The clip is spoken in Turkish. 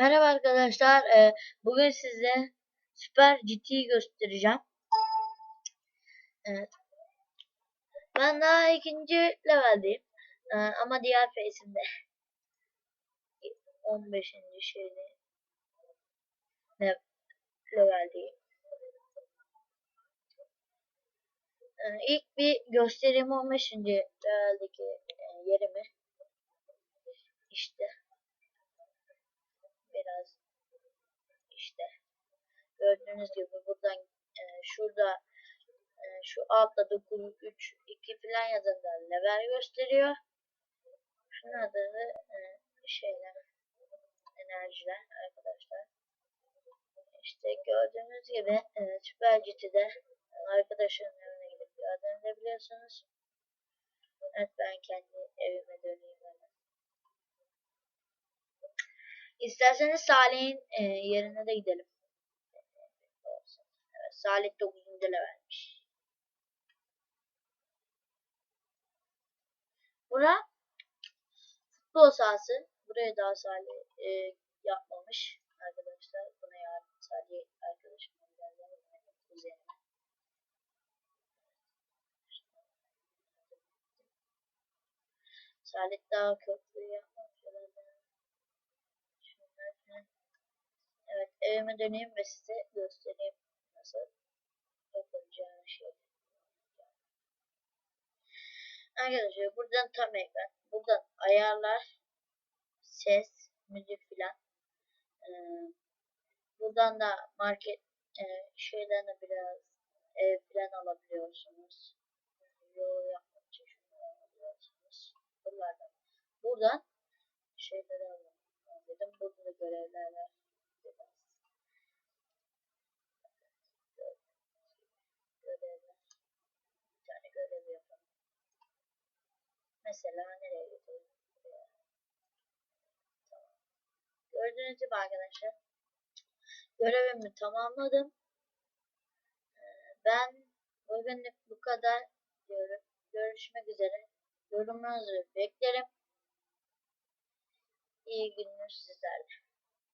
Merhaba arkadaşlar. Ee, bugün size Süper GT'yi göstereceğim. Evet. Ben daha ikinci leveldeyim. Ee, ama diğer face'imde 15. şeyde ne leveldeyim. Ee, ilk bir göstereyim 15. leveldeki e, yerimi. İşte biraz işte gördüğünüz gibi buradan e, şurada e, şu altta 9 3 2 falan yazında level gösteriyor. Şunlarda da e, şeyler enerjiler arkadaşlar. İşte gördüğünüz gibi e, Süper GT'de arkadaşların evine gidip yardım edebiliyorsunuz. Evet ben kendi evime döneyim İsterseniz Salih'in e, yerine de gidelim. Evet, Salih 9. levelmiş. Bura futbol sahası. Buraya daha Salih e, yapmamış arkadaşlar. Buna yardım Salih arkadaşım üzerine. Salih daha köprü yapmamış herhalde. Şunlar falan. Evet evime döneyim ve size göstereyim nasıl yapılacağını şey. Arkadaşlar buradan tam ekran, buradan ayarlar, ses, müzik filan. Ee, buradan da market e, şeylerine biraz ev filan alabiliyorsunuz. Yol yapmak için şunları alabiliyorsunuz. Buralardan. Buradan şeyleri alın. Dedim burada da görevler var. Biraz. Görevler. Bir tane görev yapalım. Mesela nereye gidelim? Tamam. Gördüğünüz gibi arkadaşlar görevimi tamamladım. Ee, Ben bugünlük bu kadar diyorum. Görüşmek üzere. Yorumlarınızı beklerim. İyi günler sizlerle.